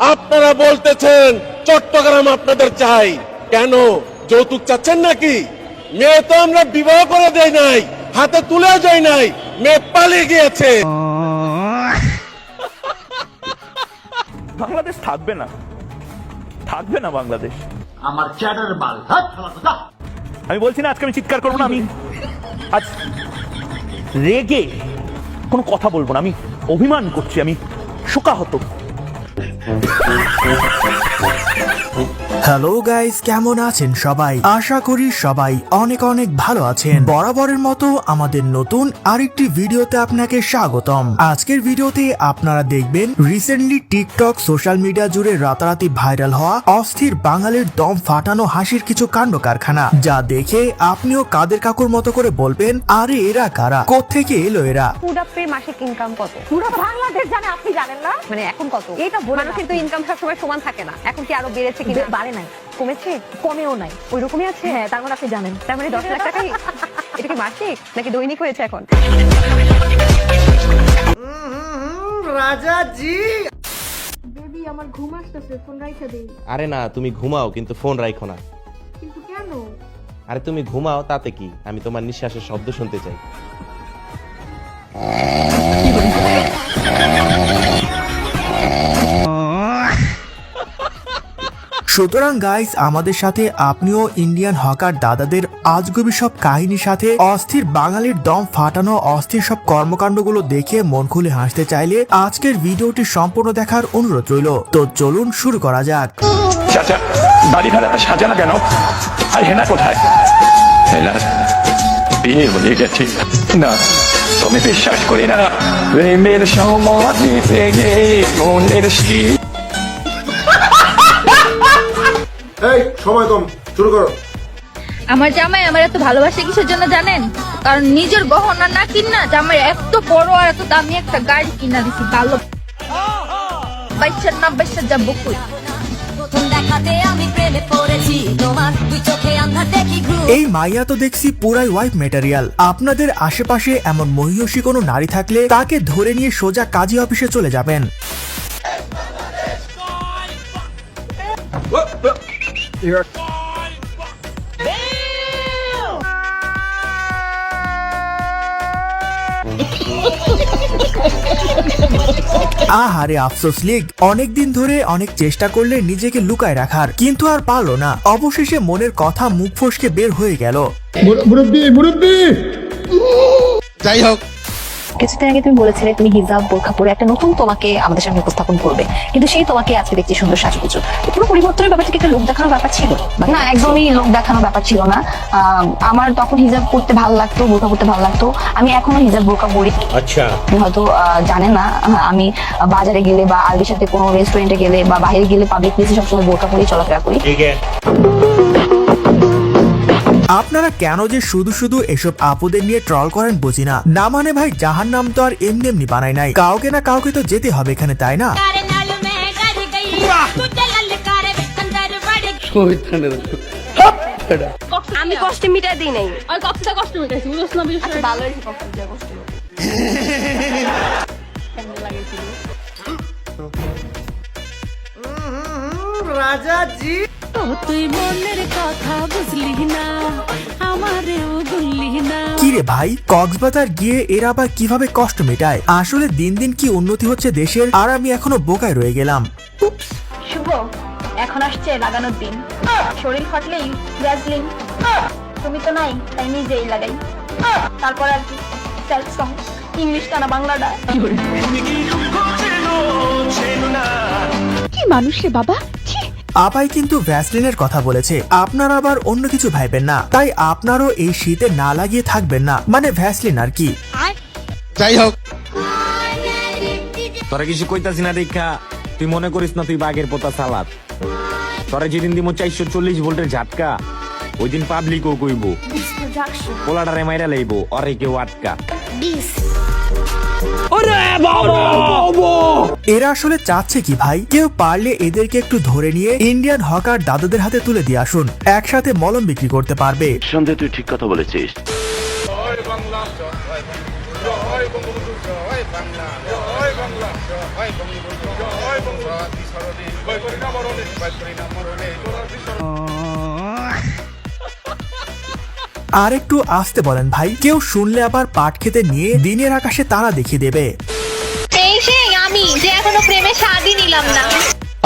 আপনারা বলতেছেন চট্টগ্রাম আপনাদের চাই। কেন? যৌতুক চাচ্ছেন নাকি? মেয়ে তো আমরা বিবাহ করে দেয় নাই হাতে তুলেও যায় নাই মেয়ে পালিয়ে গিয়েছে। বাংলাদেশ থাকবে না। থাকবে না বাংলাদেশ। আমার চ্যাটার বাল হাত আমি বলছি না আজকে আমি চিৎকার করব না আমি আজ রেগে কোনো কথা বলব না আমি অভিমান করছি আমি শোকাহত। Oh. হ্যালো গাইস কেমন আছেন সবাই? আশা করি সবাই অনেক অনেক ভালো আছেন। বরাবরের মতো আমাদের নতুন আরেকটি ভিডিওতে আপনাকে স্বাগতম। আজকের ভিডিওতে আপনারা দেখবেন রিসেন্টলি টিকটক সোশ্যাল মিডিয়া জুড়ে রাতারাতি ভাইরাল হওয়া অস্থির বাঙালির দম ফাটানো হাসির কিছু কাণ্ড কারখানা। যা দেখে আপনিও কাদের কাকুর মতো করে বলবেন আরে এরা কারা? কোত্থেকে এলো এরা? মাসিক ইনকাম কত? পুরো বাংলাদেশ জানে আপনি জানেন না? মানে এখন কত? মানুষের তো ইনকাম সবসময় সমান থাকে না। এখন কি আরও বেড়েছে কি বে- বাড়ে নাই। কমেছে? কমেও নাই। ওই রকমই আছে? হ্যাঁ তার মানে আপনি জানেন। তার মানে দশ লাখ টাকাই। এটা কি মাসিক? নাকি দৈনিক হয়েছে এখন? বেবি আমার ঘুম আসতেছে। ফোন রাইখা দেই আরে না তুমি ঘুমাও কিন্তু ফোন রাখো না। কিন্তু কেন? আরে তুমি ঘুমাও তাতে কি? আমি তোমার নিঃশ্বাসের শব্দ শুনতে চাই। সুতরাং গাইস আমাদের সাথে আপনিও ইন্ডিয়ান হকার দাদাদের আজগবি সব কাহিনীর সাথে অস্থির বাঙালির দম ফাটানো, অস্থির সব কর্মকাণ্ডগুলো দেখে মন খুলে হাসতে চাইলে আজকের ভিডিওটি সম্পূর্ণ দেখার অনুরোধ রইল। তো চলুন শুরু করা যাক। কেন? কোথায়? গেছে। না, তুমি বিশ্বাস করি না। প্রেমের শীত এই সময় কম শুরু করো আমার জামাই আমার এত ভালোবাসে কিসের জন্য জানেন কারণ নিজের গহনা না কিনা জামাই এত বড় আর এত দামি একটা গাড়ি কিনা দিছি ভালো বাইশার না বাইশার যাব কই প্রথম দেখাতে আমি প্রেমে পড়েছি তোমার দুই চোখে আন্ধার দেখি এই মাইয়া তো দেখছি পুরাই ওয়াইফ মেটেরিয়াল আপনাদের আশেপাশে এমন মহিষী কোনো নারী থাকলে তাকে ধরে নিয়ে সোজা কাজী অফিসে চলে যাবেন আহারে আফসোস লিগ। অনেকদিন ধরে অনেক চেষ্টা করলে নিজেকে লুকায় রাখার কিন্তু আর পারল না। অবশেষে মনের কথা মুখ ফসকে বের হয়ে গেল। মুরব্বী মুরব্বী! যাই হোক কিছুদিন আগে তুমি বলেছিলে তুমি হিজাব বোরখা পরে একটা নতুন তোমাকে আমাদের সামনে উপস্থাপন করবে। কিন্তু সেই তোমাকে আজকে দেখছি সুন্দর সাজগুজো। পুরো পরিবর্তনের ব্যাপারটা কি একটা লোক দেখানোর ব্যাপার ছিল? না একদমই লোক দেখানোর ব্যাপার ছিল না। আমার তখন হিজাব পড়তে ভালো লাগতো বোরখা পড়তে ভালো লাগতো। আমি এখনও হিজাব বোরখা পরি। আচ্ছা। হয়তো আহ, জানেন না আমি বাজারে গেলে বা আরবির সাথে কোনো রেস্টুরেন্টে গেলে বা বাইরে গেলে পাবলিক প্লেসে সবসময় বোরখা পরে চলাফেরা করি। আপনারা কেন যে শুধু শুধু এসব আপুদের নিয়ে ট্রল করেন বুঝি না? না মানে ভাই জাহান নাম তো আর এমনি এমনি বানাই নাই। কাউকে না কাউকে তো যেতে হবে এখানে তাই না? আমি কষ্টে মিটাই দিই নাই। ভালো হয়েছে কষ্ট দেওয়া কষ্ট। তুই মনের কথা বুঝলি না। রে ভাই? কক্সবাজার গিয়ে এরা আবার কীভাবে কষ্ট মেটায়? আসলে দিন দিন কি উন্নতি হচ্ছে দেশের? আর আমি এখনও বোকায় রয়ে গেলাম। শুভ। এখন আসছে লাগানোর দিন। শরীর ফাটলেই তুমি তো নাই তাই নিজেই লাগাই। তারপর আর কি? সেলফ সং ইংলিশটা না। বাংলাটা কি মানুষ রে বাবা? আপাই কিন্তু ভ্যাসলিনের কথা বলেছে। আপনারা আবার অন্য কিছু ভাইবেন না। তাই আপনারও এই শীতে না লাগিয়ে থাকবেন না। মানে ভ্যাসলিন আর কি? যাই হোক। তোরা কিছু কইতাছি না দেখা। তুই মনে করিস না তুই বাঘের পোতা সালাদ। তোরা যেদিন দিমো চারশো চল্লিশ ভোল্টের ঝাটকা ওই দিন পাবলিকও কইব। পোলাটারে মাইরা লইব অরে কেউ আটকা। এরা আসলে চাচ্ছে কি ভাই? কেউ পারলে এদেরকে একটু ধরে নিয়ে ইন্ডিয়ান হকার দাদাদের হাতে তুলে দিয়ে আসুন। একসাথে মলম বিক্রি করতে পারবে। সন্দেহ তুই ঠিক কথা বলেছিস। জয় বাংলা আর একটু আসতে বলেন ভাই কেউ শুনলে আবার পাট খেতে নিয়ে দিনের আকাশে তারা দেখিয়ে দেবে। আমি যে এখনও প্রেমে স্বাদই নিলাম না।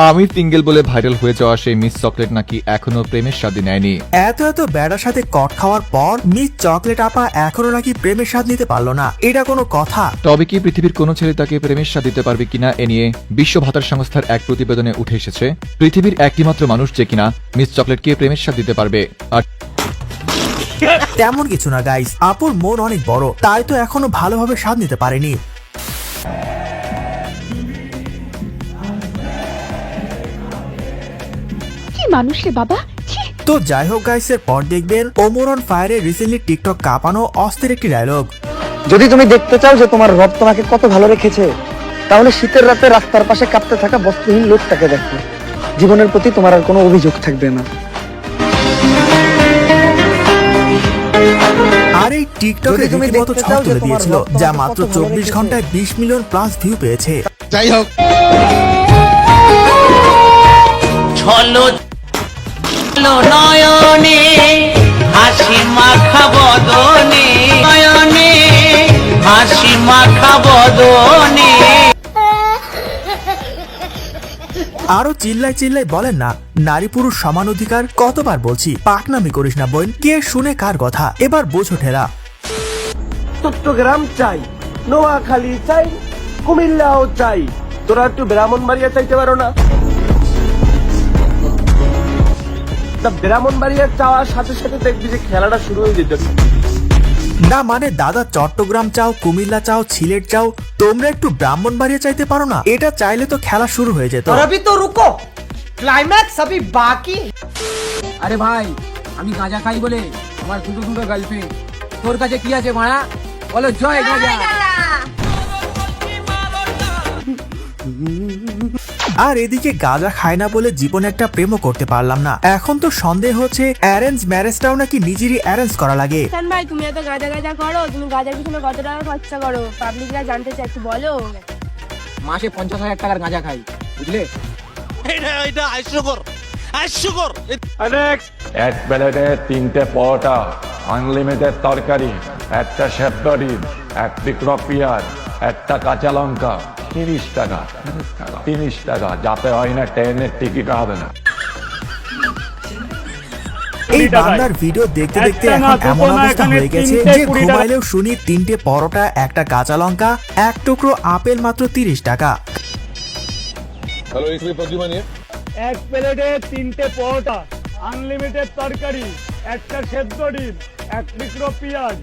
আমি সিঙ্গেল বলে ভাইরাল হয়ে যাওয়া সেই মিস চকলেট নাকি এখনও প্রেমের স্বাদে নেয়নি? এত এত বেড়ার সাথে কট খাওয়ার পর মিস চকলেট আপা এখনও নাকি প্রেমের স্বাদ নিতে পারল না। এটা কোনো কথা? তবে কি পৃথিবীর কোনো ছেলে তাকে প্রেমের স্বাদ দিতে পারবে কিনা এ নিয়ে বিশ্ব ভাতার সংস্থার এক প্রতিবেদনে উঠে এসেছে পৃথিবীর একটিমাত্র মানুষ যে কিনা মিস চকলেটকে প্রেমের স্বাদ দিতে পারবে। আর তেমন কিছু না গাইস আপুর মন অনেক বড় তাই তো এখনও ভালোভাবে স্বাদ নিতে পারেনি। কি মানুষ রে বাবা তো যাই হোক গাইস এর পর দেখবেন ওমরন ফায়ারে রিসেন্টলি টিকটক কাঁপানো অস্থির একটি ডায়লগ যদি তুমি দেখতে চাও যে তোমার রব তোমাকে কত ভালো রেখেছে তাহলে শীতের রাতে রাস্তার পাশে কাঁপতে থাকা বস্ত্রহীন লোকটাকে দেখো। জীবনের প্রতি তোমার আর কোনো অভিযোগ থাকবে না। আর এই টিকটকে তুমি দেখতে ছক চাও তুলে দিয়েছিল যা মাত্র চব্বিশ ঘন্টায় বিশ মিলিয়ন প্লাস ভিউ পেয়েছে। যাই হোক। নয়নে হাসি মাখা বদনে নয়নে হাসি মাখা বদনে। আরও চিল্লাই চিল্লাই বলেন না, নারী পুরুষ সমান অধিকার? কতবার বলছি, পাকনামি করিস না বোন, কে শুনে কার কথা? এবার বোঝো ঠেলা। চট্টগ্রাম চাই, নোয়াখালী চাই, কুমিল্লাও চাই। তোরা একটু ব্রাহ্মণবাড়িয়া চাইতে পারো না? ব্রাহ্মণবাড়িয়া চাওয়ার সাথে সাথে দেখবি যে খেলাটা শুরু হয়ে যেত না মানে দাদা চট্টগ্রাম চাও কুমিল্লা চাও সিলেট চাও তোমরা একটু ব্রাহ্মণবাড়িয়া চাইতে পারো না এটা চাইলে তো খেলা শুরু হয়ে যেত अभी तो रुको क्लाइमैक्स अभी बाकी আরে ভাই আমি গাঁজা খাই বলে আমার দুটো দুটো গার্লফ্রেন্ড তোর কাছে কি আছে মারা বলো জয় গাঁজা আর এদিকে গাঁজা খায় না বলে জীবনে একটা প্রেমও করতে পারলাম না। এখন তো সন্দেহ হচ্ছে অ্যারেঞ্জ ম্যারেজটাও নাকি নিজেরই অ্যারেঞ্জ করা লাগে। ভাই তুমি এত গাঁজা গাঁজা করো? তুমি গাঁজার পিছনে কত টাকা খরচা করো? পাবলিকরা জানতে চায় একটু বলো। মাসে পঞ্চাশ হাজার টাকার গাঁজা খাই বুঝলে? এক প্লেটে তিনটে পরোটা আনলিমিটেড তরকারি একটা সেদ্ধ ডিম এক টুকরো পেঁয়াজ একটা কাঁচা লঙ্কা। তিরিশ টাকা তিরিশ টাকা যাতে হয় না ট্রেনের টিকিট হবে না এই বাংলার ভিডিও দেখতে দেখতে এখন এমন অবস্থা হয়ে গেছে যে ঘুমাইলেও শুনি তিনটে পরোটা একটা কাঁচা লঙ্কা এক টুকরো আপেল মাত্র তিরিশ টাকা। এক প্লেটে তিনটে পরোটা আনলিমিটেড তরকারি একটা সেদ্ধ ডিম এক টুকরো পেঁয়াজ।